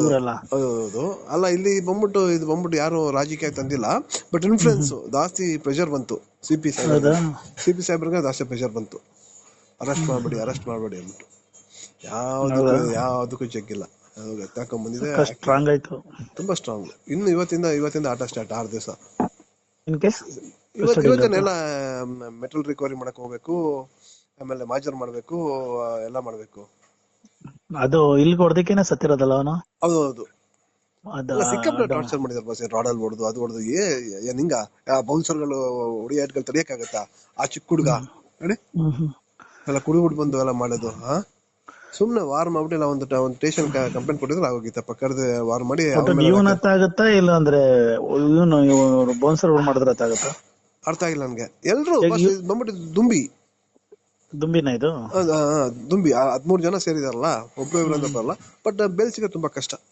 ಇವರೆಲ್ಲ. ಹೌದು ಅಲ್ಲ ಇಲ್ಲಿ ಬಂದ್ಬಿಟ್ಟು ಇದು ಬಂದ್ಬಿಟ್ಟು ಯಾರು ರಾಜಕೀಯ ತಂದಿಲ್ಲ ಬಟ್ ಇನ್ಫ್ಲೂಯೆನ್ಸ್ ಜಾಸ್ತಿ ಪ್ರೆಷರ್ ಬಂತು C P saheb C P ಸಾಹೇಬ್ರಿಗೆ ಜಾಸ್ತಿ ಪ್ರೆಷರ್ ಬಂತು. ಅರೆಸ್ಟ್ ಮಾಡಬೇಡಿ ಅರೆಸ್ಟ್ ಮಾಡಬೇಡಿ ಅಂದ್ಬಿಟ್ಟು. ಯಾವ್ದಕ್ಕೂ ಯಾವ್ದಕ್ಕೂ ಜಗ್ಗಿಲ್ಲ ಎತ್ತಾಕೊಂಡ್ ಬಂದಿದೆ. ಸ್ಟ್ರಾಂಗ್ ಆಯ್ತು. ತುಂಬಾ ಸ್ಟ್ರಾಂಗ್ ಇನ್ನು ಇವತ್ತಿಂದ ಇವತ್ತಿಂದ ಆಟ ಸ್ಟಾರ್ಟ್ ಆರು ದಿವಸ. ಇವತ್ತನ್ನೆಲ್ಲ ಮೆಟಲ್ ರಿಕವರಿ ಮಾಡಕ್ ಹೋಗ್ಬೇಕು. ಆಮೇಲೆ ಮಾಜರ್ ಮಾಡ್ಬೇಕು ಎಲ್ಲ ಮಾಡ್ಬೇಕು. ಅದು ಇಲ್ಲಿ ಹೊಡೆದಕ್ಕೇನೆ ಸತ್ತಿರೋದಲ್ಲ ಅವನು? ಹೌದು ಹೌದು ಸಿಕ್ಕಾಪಟ್ಟೆ ಟಾರ್ಚರ್ ಮಾಡಿದಾರೆ ಬಸ್ ರಾಡಲ್ ಹೊಡೆದು ಅದು ಹೊಡೆದು ಏ ಏನ್ ಹಿಂಗ ಬೌನ್ಸರ್ಗಳು ಹೊಡಿಯಾಟ್ಗಳು ತಡಿಯಕ್ಕಾಗತ್ತಾ? ಆ ಚಿಕ್ಕ ಹುಡುಗ ನೋಡಿ. ಎಲ್ಲ ಕುಡಿ ಬಿಟ್ಟು ಬಂದು ಎಲ್ಲ ಮಾಡೋದು ಹಾ? ಸುಮ್ನೆ ವಾರ್ ಮಾಡ್ಬಿಟ್ಟು ಇಲ್ಲ ಒಂದು ಒಂದು ಸ್ಟೇಷನ್ ಕಂಪ್ಲೇಂಟ್ ಕೊಟ್ಟಿದ್ರೆ ಆಗೋಗಿತ್ತಪ್ಪ ಕರೆದು ವಾರ್ ಮಾಡಿ ಇವನ್ ಆಗತ್ತಾ ಇಲ್ಲ ಅಂದ್ರೆ ಇವನು ಬೌನ್ಸರ್ ಮಾಡಿದ್ರೆ ಹತ್ತ ಆಗತ್ತಾ ಅರ್ಥ ಆಗಿಲ್ಲ ನನ್ಗೆ. ಎಲ್ರು ಬಂದ್ಬಿಟ್ಟು ದುಂಬಿ. ದುಂಬಿನ ಇದು? ದುಂಬಿ ಹದ್ಮೂರ್ ಜನ ಸೇರಿದಾರಲ್ಲ ಒಬ್ರು ಅಲ್ಲ ಬರಲ್ಲ ಬಟ್ ಬೇಲ್ ಸಿಗೋದು ತುಂಬಾ ಕಷ್ಟ.